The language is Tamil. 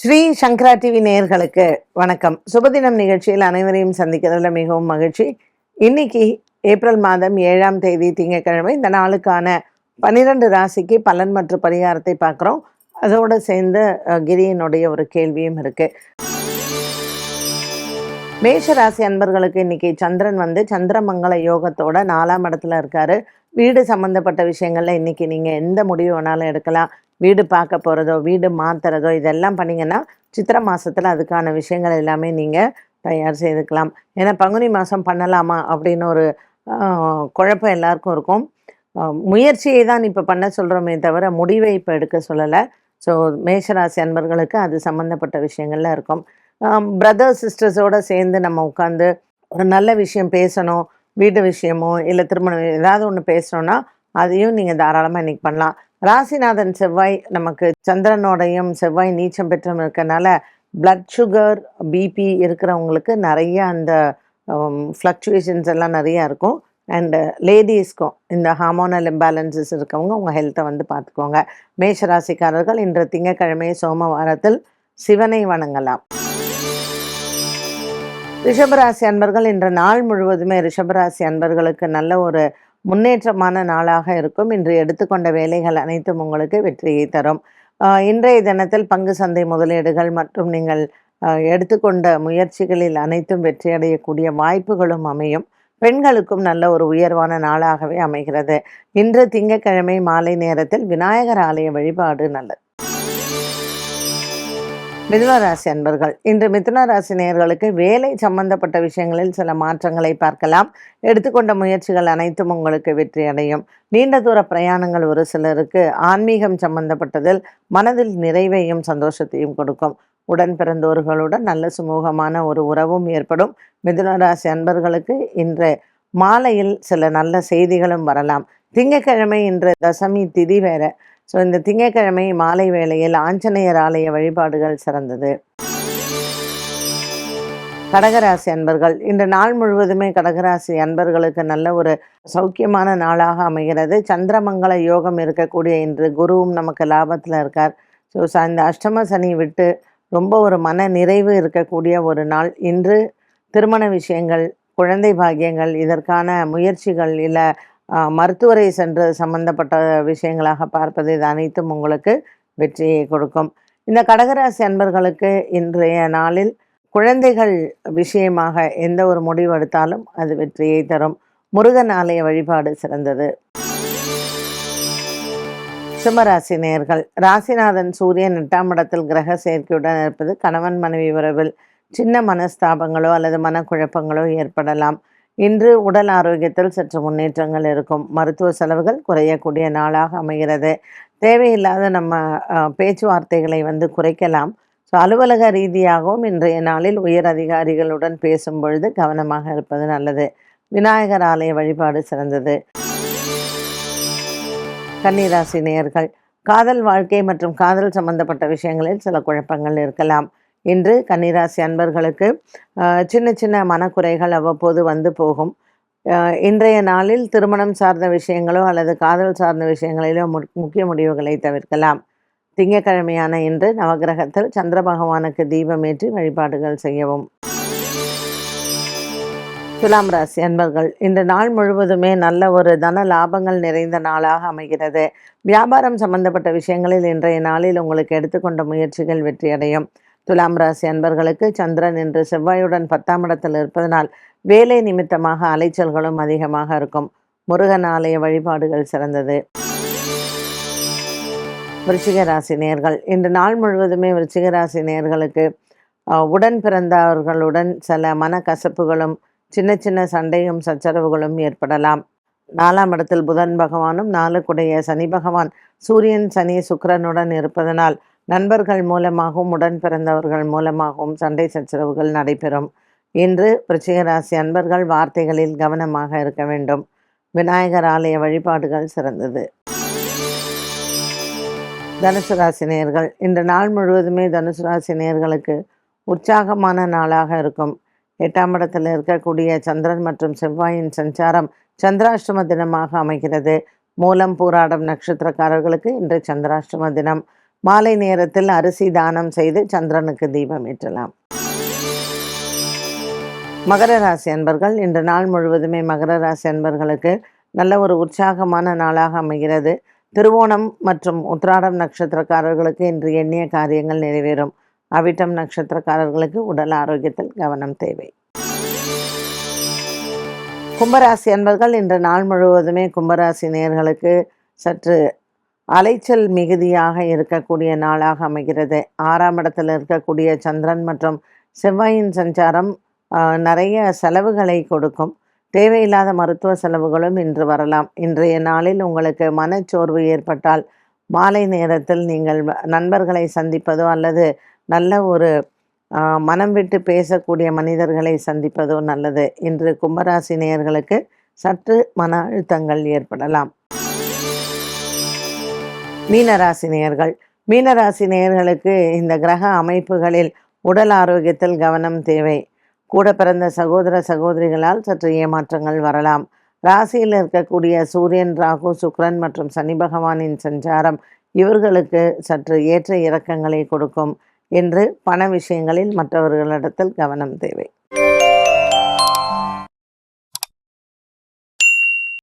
ஸ்ரீ சங்கரா டிவி நேயர்களுக்கு வணக்கம். சுபதினம் நிகழ்ச்சியில் அனைவரையும் சந்திக்கிறதுல மிகவும் மகிழ்ச்சி. இன்னைக்கு ஏப்ரல் மாதம் ஏழாம் தேதி திங்கட்கிழமை. இந்த நாளுக்கான பன்னிரண்டு ராசிக்கு பலன் மற்றும் பரிகாரத்தை பார்க்குறோம். அதோடு சேர்ந்து கிரியினுடைய ஒரு கேள்வியும் இருக்கு. மேஷ ராசி அன்பர்களுக்கு இன்னைக்கு சந்திரன் வந்து சந்திரமங்கல யோகத்தோட நாலாம் இடத்துல இருக்காரு. வீடு சம்பந்தப்பட்ட விஷயங்களில் இன்னைக்கு நீங்கள் எந்த முடிவு வேணாலும் எடுக்கலாம். வீடு பார்க்க போகிறதோ வீடு மாத்துறதோ இதெல்லாம் பண்ணிங்கன்னா சித்திரை மாதத்தில் அதுக்கான விஷயங்கள் எல்லாமே நீங்கள் தயார் செய்துக்கலாம். ஏன்னா பங்குனி மாதம் பண்ணலாமா அப்படின்னு ஒரு குழப்பம் எல்லாருக்கும் இருக்கும். முயற்சியை தான் இப்போ பண்ண சொல்கிறோமே தவிர முடிவை இப்போ எடுக்க சொல்லலை. ஸோ மேஷராசி அன்பர்களுக்கு அது சம்மந்தப்பட்ட விஷயங்கள்லாம் இருக்கும். பிரதர் சிஸ்டர்ஸோட சேர்ந்து நம்ம உட்காந்து ஒரு நல்ல விஷயம் பேசணும் வீட்டு விஷயமோ இல்லை திருமணம் ஏதாவது ஒன்று பேசணும்னா அதையும் நீங்கள் தாராளமாக இன்னைக்கு பண்ணலாம். ராசிநாதன் செவ்வாய் நமக்கு சந்திரனோடையும் செவ்வாய் நீச்சம் பெற்றும் இருக்கனால பிளட் சுகர் பிபி இருக்கிறவங்களுக்கு நிறைய அந்த ஃப்ளக்சுவேஷன்ஸ் எல்லாம் நிறையா இருக்கும். அண்டு லேடிஸ்க்கும் இந்த ஹார்மோனல் இம்பேலன்சஸ் இருக்கவங்க உங்கள் ஹெல்த்தை வந்து பார்த்துக்கோங்க. மேஷராசிக்காரர்கள் இன்று திங்கக்கிழமை சோமவாரத்தில் சிவனை வணங்கலாம். ரிஷபராசி அன்பர்கள் இன்று நாள் முழுவதுமே ரிஷபராசி அன்பர்களுக்கு நல்ல ஒரு முன்னேற்றமான நாளாக இருக்கும். இன்று எடுத்துக்கொண்ட வேலைகள் அனைத்தும் உங்களுக்கு வெற்றியை தரும். இன்றைய தினத்தில் பங்கு சந்தை முதலீடுகள் மற்றும் நீங்கள் எடுத்துக்கொண்ட முயற்சிகளில் அனைத்தும் வெற்றியடையக்கூடிய வாய்ப்புகளும் அமையும். பெண்களுக்கும் நல்ல ஒரு உயர்வான நாளாகவே அமைகிறது. இன்று திங்கட்கிழமை மாலை நேரத்தில் விநாயகர் ஆலய வழிபாடு நல்லது. மிதுனராசி அன்பர்கள் இன்று மிதுனராசி நேயர்களுக்கு வேலை சம்பந்தப்பட்ட விஷயங்களில் சில மாற்றங்களை பார்க்கலாம். எடுத்துக்கொண்ட முயற்சிகள் அனைத்தும் உங்களுக்கு வெற்றி அடையும். நீண்ட தூர பிரயாணங்கள் ஒரு சிலருக்கு ஆன்மீகம் சம்பந்தப்பட்டதில் மனதில் நிறைவையும் சந்தோஷத்தையும் கொடுக்கும். உடன் பிறந்தோர்களுடன் நல்ல சுமூகமான ஒரு உறவும் ஏற்படும். மிதுனராசி அன்பர்களுக்கு இன்று மாலையில் சில நல்ல செய்திகளும் வரலாம். திங்கட்கிழமை இன்று தசமி திதி வேற. ஸோ இந்த திங்கட்கிழமை மாலை வேளையில் ஆஞ்சநேயர் ஆலய வழிபாடுகள் சிறந்தது. கடகராசி அன்பர்கள் இந்த நாள் முழுவதுமே கடகராசி அன்பர்களுக்கு நல்ல ஒரு சௌக்கியமான நாளாக அமைகிறது. சந்திரமங்கல யோகம் இருக்கக்கூடிய இன்று குருவும் நமக்கு லாபத்தில் இருக்கார். ஸோ இந்த அஷ்டம சனி விட்டு ரொம்ப ஒரு மன நிறைவு இருக்கக்கூடிய ஒரு நாள். இன்று திருமண விஷயங்கள் குழந்தை பாக்கியங்கள் இதற்கான முயற்சிகள் இல்லை மருத்துவரை சென்று சம்பந்தப்பட்ட விஷயங்களாக பார்ப்பது இது அனைத்தும் உங்களுக்கு வெற்றியை கொடுக்கும். இந்த கடகராசி அன்பர்களுக்கு இன்றைய நாளில் குழந்தைகள் விஷயமாக எந்த ஒரு முடிவு எடுத்தாலும் அது வெற்றியை தரும். முருகன் ஆலய வழிபாடு சிறந்தது. சிம்மராசி நேர்கள் ராசிநாதன் சூரியன் எட்டாம் இடத்தில் கிரக சேர்க்கையுடன் இருப்பது கணவன் மனைவி உறவில் சின்ன மனஸ்தாபங்களோ அல்லது மனக்குழப்பங்களோ ஏற்படலாம். இன்று உடல் ஆரோக்கியத்தில் சற்று முன்னேற்றங்கள் இருக்கும். மருத்துவ செலவுகள் குறையக்கூடிய நாளாக அமைகிறது. தேவையில்லாத நம்ம பேச்சுவார்த்தைகளை வந்து குறைக்கலாம். ஸோ அலுவலக ரீதியாகவும் இன்றைய நாளில் உயர் அதிகாரிகளுடன் பேசும் பொழுது கவனமாக இருப்பது நல்லது. விநாயகர் ஆலய வழிபாடு சிறந்தது. கன்னிராசி நேயர்கள் காதல் வாழ்க்கை மற்றும் காதல் சம்பந்தப்பட்ட விஷயங்களில் சில குழப்பங்கள் இருக்கலாம். இன்று கன்னிராசி அன்பர்களுக்கு சின்ன சின்ன மனக்குறைகள் அவ்வப்போது வந்து போகும். இன்றைய நாளில் திருமணம் சார்ந்த விஷயங்களோ அல்லது காதல் சார்ந்த விஷயங்களிலோ மு- முக்கிய முடிவுகளை தவிர்க்கலாம். திங்கக்கிழமையான இன்று நவகிரகத்தில் சந்திர பகவானுக்கு தீபமேற்றி வழிபாடுகள் செய்யவும். துலாம் ராசி அன்பர்கள் இந்த நாள் முழுவதுமே நல்ல ஒரு தன லாபங்கள் நிறைந்த நாளாக அமைகிறது. வியாபாரம் சம்பந்தப்பட்ட விஷயங்களில் இன்றைய நாளில் உங்களுக்கு எடுத்துக்கொண்ட முயற்சிகள் வெற்றியடையும். துலாம் ராசி அன்பர்களுக்கு சந்திரன் இன்று செவ்வாயுடன் பத்தாம் இடத்தில் இருப்பதனால் வேலை நிமித்தமாக அலைச்சல்களும் அதிகமாக இருக்கும். முருகன் ஆலய வழிபாடுகள் சிறந்தது. விருச்சிக ராசி நேர்கள். இன்று நாள் முழுவதுமே விருச்சிக ராசி நேயர்களுக்கு உடன் பிறந்தவர்களுடன் சில மனக்கசப்புகளும் சின்ன சின்ன சண்டையும் சச்சரவுகளும் ஏற்படலாம். நாலாம் இடத்தில் புதன் பகவானும் நாலுக்குடைய சனி பகவான் சூரியன் சனி சுக்கரனுடன் இருப்பதனால் நண்பர்கள் மூலமாகவும் உடன் பிறந்தவர்கள் மூலமாகவும் சண்டை சச்சரவுகள் நடைபெறும். இன்று விருச்சிக ராசி அன்பர்கள் வார்த்தைகளில் கவனமாக இருக்க வேண்டும். விநாயகர் ஆலய வழிபாடுகள் சிறந்தது. தனுசு ராசி நேர்கள் இந்த நாள் முழுவதுமே தனுசு ராசி நேர்களுக்கு உற்சாகமான நாளாக இருக்கும். எட்டாம் இடத்தில் இருக்கக்கூடிய சந்திரன் மற்றும் செவ்வாயின் சஞ்சாரம் சந்திராஷ்டம தினமாக அமைகிறது. மூலம் பூராடம் நட்சத்திரக்காரர்களுக்கு இன்று சந்திராஷ்டம தினம். மாலை நேரத்தில் அரிசி தானம் செய்து சந்திரனுக்கு தீபம் ஏற்றலாம். மகர ராசி அன்பர்கள் இன்று நாள் முழுவதுமே மகர ராசி அன்பர்களுக்கு நல்ல ஒரு உற்சாகமான நாளாக அமைகிறது. திருவோணம் மற்றும் உத்ராடம் நட்சத்திரக்காரர்களுக்கு இன்று எண்ணிய காரியங்கள் நிறைவேறும். அவிட்டம் நட்சத்திரக்காரர்களுக்கு உடல் ஆரோக்கியத்தில் கவனம் தேவை. கும்பராசி அன்பர்கள் இன்று நாள் முழுவதுமே கும்பராசி நேர்களுக்கு சற்று அலைச்சல் மிகுதியாக இருக்கக்கூடிய நாளாக அமைகிறது. ஆறாம் இடத்தில் இருக்கக்கூடிய சந்திரன் மற்றும் செவ்வாயின் சஞ்சாரம் நிறைய செலவுகளை கொடுக்கும். தேவையில்லாத மருத்துவ செலவுகளும் இன்று வரலாம். இன்றைய நாளில் உங்களுக்கு மனச்சோர்வு ஏற்பட்டால் மாலை நேரத்தில் நீங்கள் நண்பர்களை சந்திப்பதோ அல்லது நல்ல ஒரு மனம் விட்டு பேசக்கூடிய மனிதர்களை சந்திப்பதோ நல்லது. இன்று கும்பராசி நேயர்களுக்கு சற்று மன அழுத்தங்கள் ஏற்படலாம். மீனராசி நேயர்கள் மீனராசி நேயர்களுக்கு இந்த கிரக அமைப்புகளில் உடல் ஆரோக்கியத்தில் கவனம் தேவை. கூட பிறந்த சகோதர சகோதரிகளால் சற்று ஏமாற்றங்கள் வரலாம். ராசியில் இருக்கக்கூடிய சூரியன் ராகு சுக்ரன் மற்றும் சனி பகவானின் சஞ்சாரம் இவர்களுக்கு சற்று ஏற்ற இறக்கங்களை கொடுக்கும் என்று பண விஷயங்களில் மற்றவர்களிடத்தில் கவனம் தேவை.